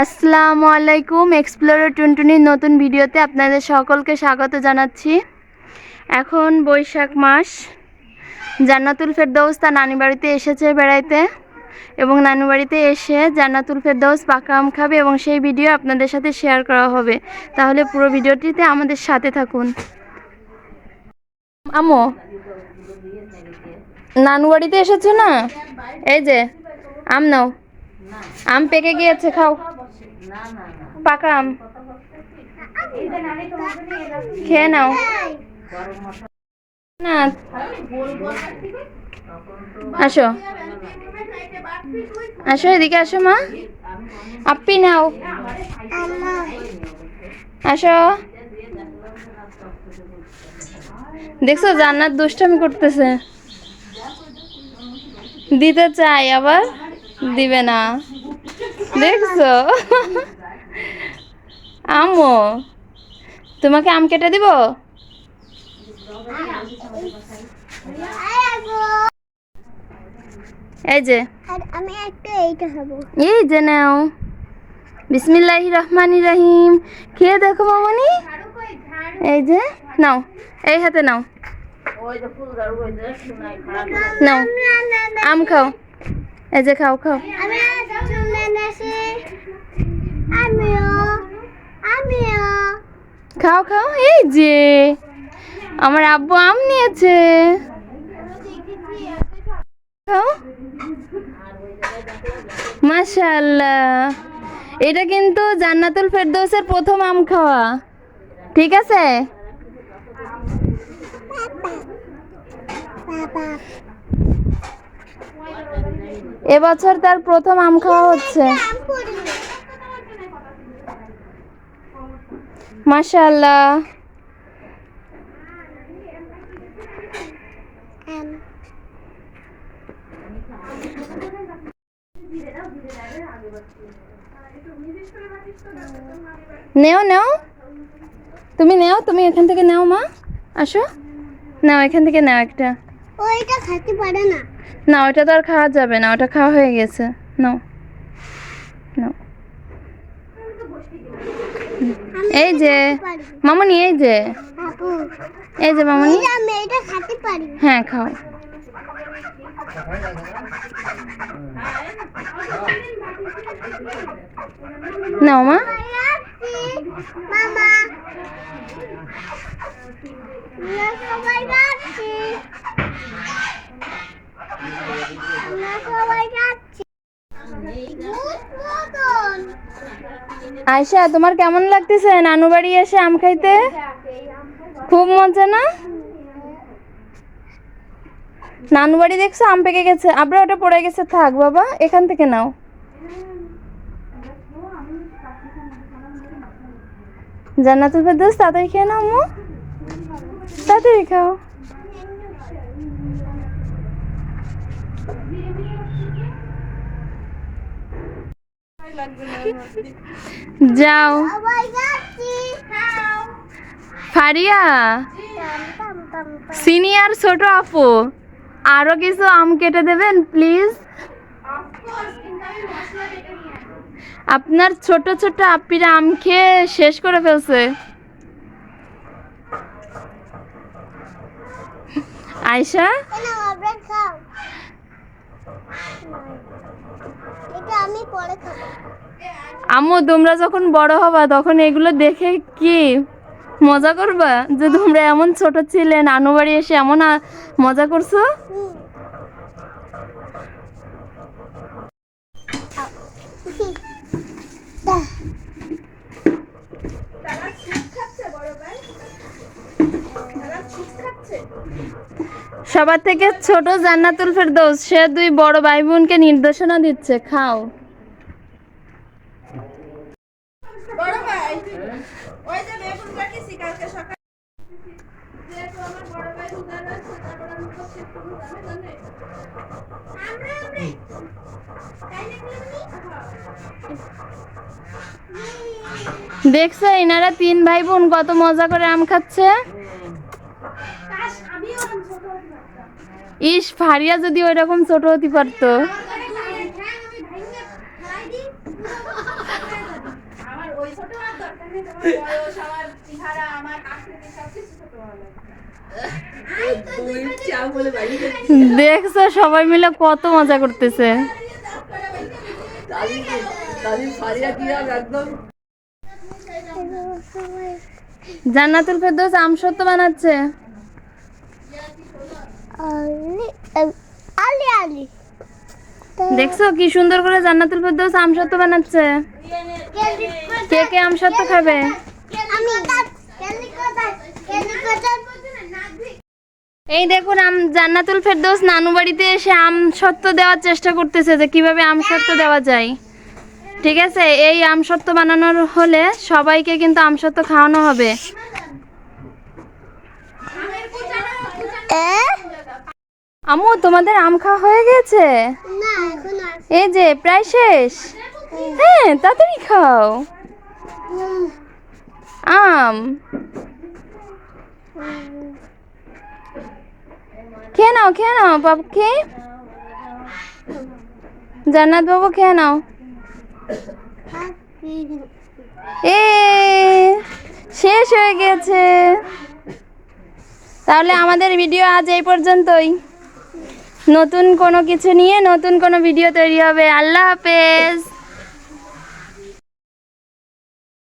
আসসালামু আলাইকুম এক্সপ্লোরার টুনটুনির নতুন ভিডিওতে আপনাদের সকলকে স্বাগত জানাচ্ছি। এখন বৈশাখ মাস। জান্নাতুল ফেরদৌস তার নানি বাড়িতে এসেছে বেড়াইতে এবং নানু বাড়িতে এসে জান্নাতুল ফেরদৌস পাকা আম খাবে এবং সেই ভিডিও আপনাদের সাথে শেয়ার করা হবে। তাহলে পুরো ভিডিওটিতে আমাদের সাথে থাকুন। আমো নানু বাড়িতে এসেছ না? এই যে, আম নাও। আম পেকে গিয়েছে, খাও। পাকা আম। খেয়ে নাও। না। আসো। আসো এদিকে আসো মা। আপ্পি নাও। আসো। দেখছ, জান্নাত দুষ্টামি করতেছে। দিতে চাই, আবার দিবে না। দেখছ? আমো তোমাকে আম কেটে দিব? এই যে। আমি একটা এইটা খাব। এই যে নাও। বিসমিল্লাহ রহমান রাহিম। খেয়ে দেখো মামনি। এই যে নাও। এই হাতে নাও। নাও। আম খাও। এই যে খাও খাও। খাও খাও, এই যে, আমার আব্বু আম নিয়েছে। এটা কিন্তু জান্নাতুল ফেরদৌসের প্রথম আম খাওয়া। ঠিক আছে? এবছর তার প্রথম আম খাওয়া হচ্ছে। মাশাআল্লাহ। নেও নেও। তুমি নেও, তুমি এখান থেকে নেও মা। আসো। নাও, এখান থেকে নাও একটা। ওইটা খেতে পারে না। না ওটা তো আর খাওয়া যাবে না ওটা খাওয়া হয়ে গেছে। নাও নাও এই যে মামনি এই যে। এই যে মামনি। আমি এটা খেতে পারি। হ্যাঁ খাও। নাও মা। মামা। সবাই আয়শা, তোমার কেমন লাগতেছে? নানু বাড়ি এসে আম খাইতে? খুব মজা না? নানু বাড়ি দেখছ, আম পেকে গেছে। আবার, ওটা পড়ে গেছে, থাক বাবা, এখান থেকে নাও। জান্নাতুল ফেরদৌস, তাড়াতাড়ি খেয়ে নাও তাড়াতাড়ি খাও। যাও। ফারিয়া। সিনিয়র ছোট আপু আরও কিছু আম কেটে দেবেন প্লিজ? আপনার ছোট ছোট আপ্পিরা আম খেয়ে শেষ করে ফেলছে। খাও? এটা আমি পরে খাব। আম্মু তোমরা যখন বড় হবা তখন এগুলো দেখে কি মজা করবা? যে তোমরা এমন ছোট ছিলে নানু বাড়ি এসে এমন মজা করছ। সবার থেকে ছোট জান্নাতুল ফেরদৌস সে দুই বড় ভাই বোনকে নির্দেশনা দিচ্ছে খাও। দেখছ এনারা তিন ভাই বোন কত মজা করে আম খাচ্ছে? ইস, ফারিয়া যদি ওই রকম ছোট হতে পারতো। দেখছ, সবাই মিলে কত মজা করতেছে। জান্নাতুল ফেরদৌস আমসত্ব বানাচ্ছে। আলি আলি। দেখছ কি সুন্দর করে জান্নাতুল ফেরদৌস আমসত্ব বানাচ্ছে? কে কে আমসত্ব খাবে? এই দেখুন আম জান্নাতুল ফেরদৌস নানু বাড়িতে এসে আম সত্ত্ব দেওয়ার চেষ্টা করতেছে যে কীভাবে আম সত্ত্ব দেওয়া যায়। ঠিক আছে এই আম সত্ত্ব বানানোর হলে সবাইকে কিন্তু আম সত্ত্ব খাওয়ানো হবে। আম্মু তোমাদের আম খাওয়া হয়ে গেছে? এই যে প্রায় শেষ। হ্যাঁ তাড়াতাড়ি খাও। আম। খেয়ে নাও খেয়ে নাও বাবু খেয়ে জান্নাত বাবু খেয়ে নাও। এ শেষ হয়ে গেছে। তাহলে আমাদের ভিডিও আজ এই পর্যন্তই। নতুন কোনো কিছু নিয়ে নতুন কোনো ভিডিও তৈরি হবে। আল্লাহ হাফেজ।